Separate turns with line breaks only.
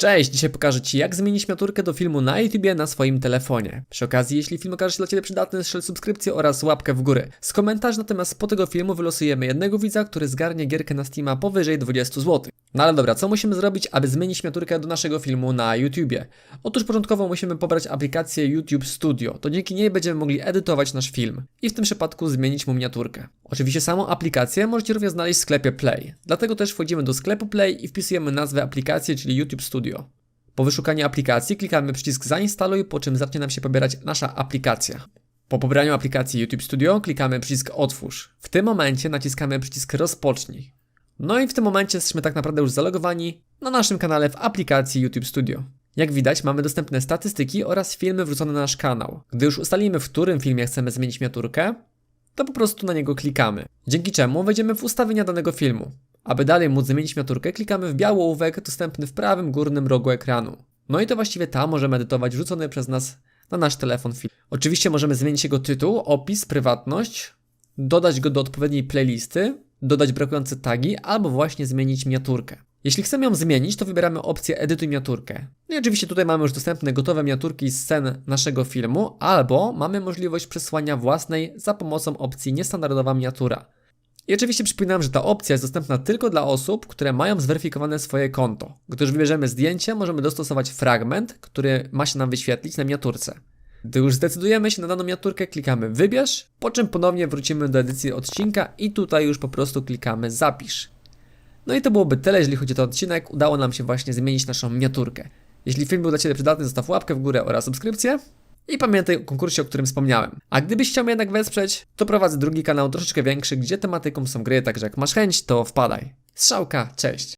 Cześć, dzisiaj pokażę Ci jak zmienić miniaturkę do filmu na YouTubie na swoim telefonie. Przy okazji, jeśli film okaże się dla Ciebie przydatny, strzel subskrypcję oraz łapkę w górę. Z komentarzy natomiast po tego filmu wylosujemy jednego widza, który zgarnie gierkę na Steama powyżej 20 zł. No ale dobra, co musimy zrobić, aby zmienić miniaturkę do naszego filmu na YouTubie? Otóż początkowo musimy pobrać aplikację YouTube Studio, to dzięki niej będziemy mogli edytować nasz film i w tym przypadku zmienić mu miniaturkę. Oczywiście samą aplikację możecie również znaleźć w sklepie Play, dlatego też wchodzimy do sklepu Play i wpisujemy nazwę aplikacji, czyli YouTube Studio. Po wyszukaniu aplikacji klikamy przycisk zainstaluj, po czym zacznie nam się pobierać nasza aplikacja. Po pobraniu aplikacji YouTube Studio klikamy przycisk otwórz. W tym momencie naciskamy przycisk rozpocznij. No i w tym momencie jesteśmy tak naprawdę już zalogowani na naszym kanale w aplikacji YouTube Studio. Jak widać, mamy dostępne statystyki oraz filmy wrzucone na nasz kanał. Gdy już ustalimy, w którym filmie chcemy zmienić miniaturkę, to po prostu na niego klikamy. Dzięki czemu wejdziemy w ustawienia danego filmu. Aby dalej móc zmienić miniaturkę, klikamy w biały ołówek dostępny w prawym górnym rogu ekranu. No i to właściwie tam możemy edytować wrzucony przez nas na nasz telefon film. Oczywiście możemy zmienić jego tytuł, opis, prywatność, dodać go do odpowiedniej playlisty, dodać brakujące tagi albo właśnie zmienić miniaturkę. Jeśli chcemy ją zmienić, to wybieramy opcję edytuj miniaturkę. No i oczywiście tutaj mamy już dostępne gotowe miniaturki z scen naszego filmu, albo mamy możliwość przesłania własnej za pomocą opcji niestandardowa miniatura. I oczywiście przypominam, że ta opcja jest dostępna tylko dla osób, które mają zweryfikowane swoje konto. Gdy już wybierzemy zdjęcie, możemy dostosować fragment, który ma się nam wyświetlić na miniaturce. Gdy już zdecydujemy się na daną miniaturkę, klikamy wybierz, po czym ponownie wrócimy do edycji odcinka i tutaj już po prostu klikamy zapisz. No i to byłoby tyle, jeżeli chodzi o ten odcinek. Udało nam się właśnie zmienić naszą miniaturkę. Jeśli film był dla Ciebie przydatny, zostaw łapkę w górę oraz subskrypcję. I pamiętaj o konkursie, o którym wspomniałem. A gdybyś chciał mnie jednak wesprzeć, to prowadzę drugi kanał troszeczkę większy, gdzie tematyką są gry, także jak masz chęć, to wpadaj. Strzałka, cześć!